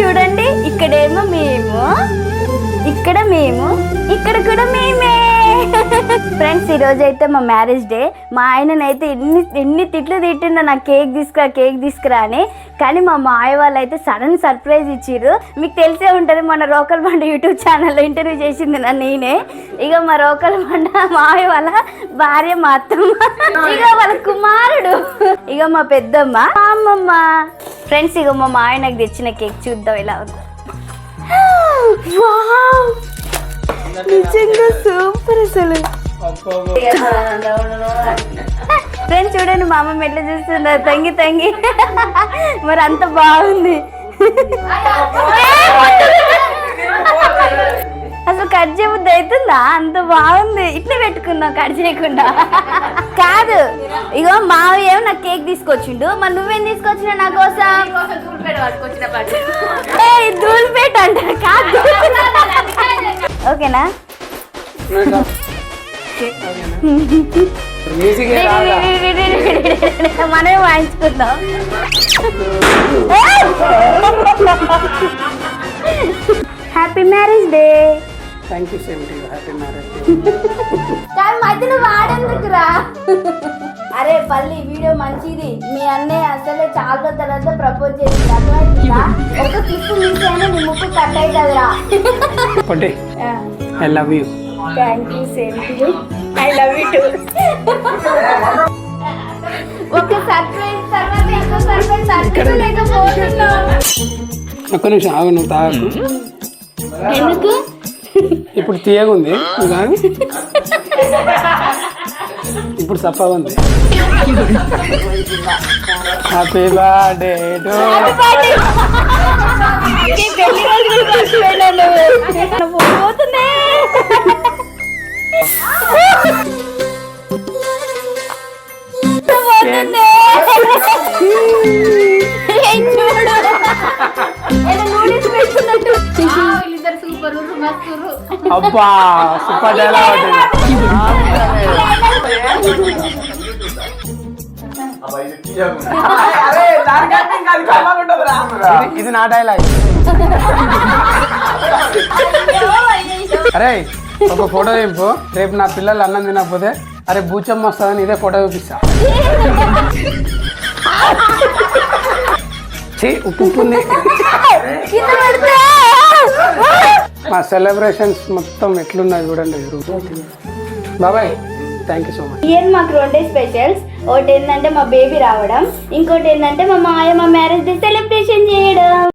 చూడండి ఇక్కడేమో మేము. ఇక్కడ మేము ఇక్కడ కూడా మేమే. ఫ్రెండ్స్ ఈ రోజు అయితే మా మ్యారేజ్ డే మా ఆయననైతే ఎన్ని ఎన్ని తిట్లు తిట్టిండో నాకు కేక్ తీసుకురా కేక్ తీసుకురా అని. కానీ మా మాయ వాళ్ళు అయితే సడన్ సర్ప్రైజ్ ఇచ్చిర్రు. మీకు తెలిసే ఉంటుంది మన రోకల్ బండ యూట్యూబ్ ఛానల్లో ఇంటర్వ్యూ చేసింది నా నేనే. ఇక మా రోకల్ బండ మాయ వాళ్ళ భార్య మా అత్తమ్మ ఇక వాళ్ళ కుమారుడు. ఇక మా పెద్దమ్మ. అమ్మమ్మ. ఫ్రెండ్స్ ఇక మా మాయ నాకు తెచ్చిన కేక్ చూద్దాం ఉందో. వావ్! నిజంగా సూపర్ అసలు. ఫ్రెండ్స్ చూడండి మా అమ్మ ఎట్లా చూస్తున్నారు తంగి తంగి. మరి అంత బాగుంది. కట్ చేయబుద్ది అవుతుందా అంత బాగుంది ఇట్లా పెట్టుకున్నావు కట్ చేయకుండా కాదు ఇగో మావయ్య ఏమో నాకు కేక్ తీసుకొచ్చిండు మరి నువ్వేం తీసుకొచ్చినా నా కోసం ఏ ధూళిపేట అంట కాదు ఓకేనా మ్యూజిక్ మనమే వాయించుకుందాం happy marriage day thank you same to happy marriage కానీ మధ్యలో వాడేందుకురా? అరే పల్లి వీడియో మంచిది. మీ అన్నయ్య అసలే చాలా తర్వాత ప్రపోజ్ చేసింది. అర్థమైందా? ఒక మిస్ అయినా నీ ముక్కు కట్ అవుతుందిరా I love you thank you same to you I love you too ఒక సర్ప్రైజ్ తర్వాత ఇంకో సర్ప్రైజ్ ఒక్క నిమిషం ఆగు నువ్వు తాగకు ఎందుకు? ఇప్పుడు తీయగుంది. ఇప్పుడు చప్పగా ఉంది. హ్యాపీ బర్త్డే టు చూడు. అబ్బా సూపర్ డైలాగ్ ఇది- ఇది నా డైలాగ్ అరే ఒక ఫోటో దింపు. రేపు నా పిల్లలు అన్నం తినకపోతే అరే బూచమ్మ వస్తుందని ఇదే ఫోటో చూపిస్తా. ఉప్పు ఉంది మా సెలబ్రేషన్స్ మొత్తం ఎట్లున్నాయి చూడండి. బాబాయ్ thank you so much year మాకు రెండే స్పెషల్స్ ఒకటి ఏంటంటే మా బేబీ రావడం ఇంకోటి ఏంటంటే మా మాయ మా మ్యారేజ్ డే సెలబ్రేషన్ చేయడం.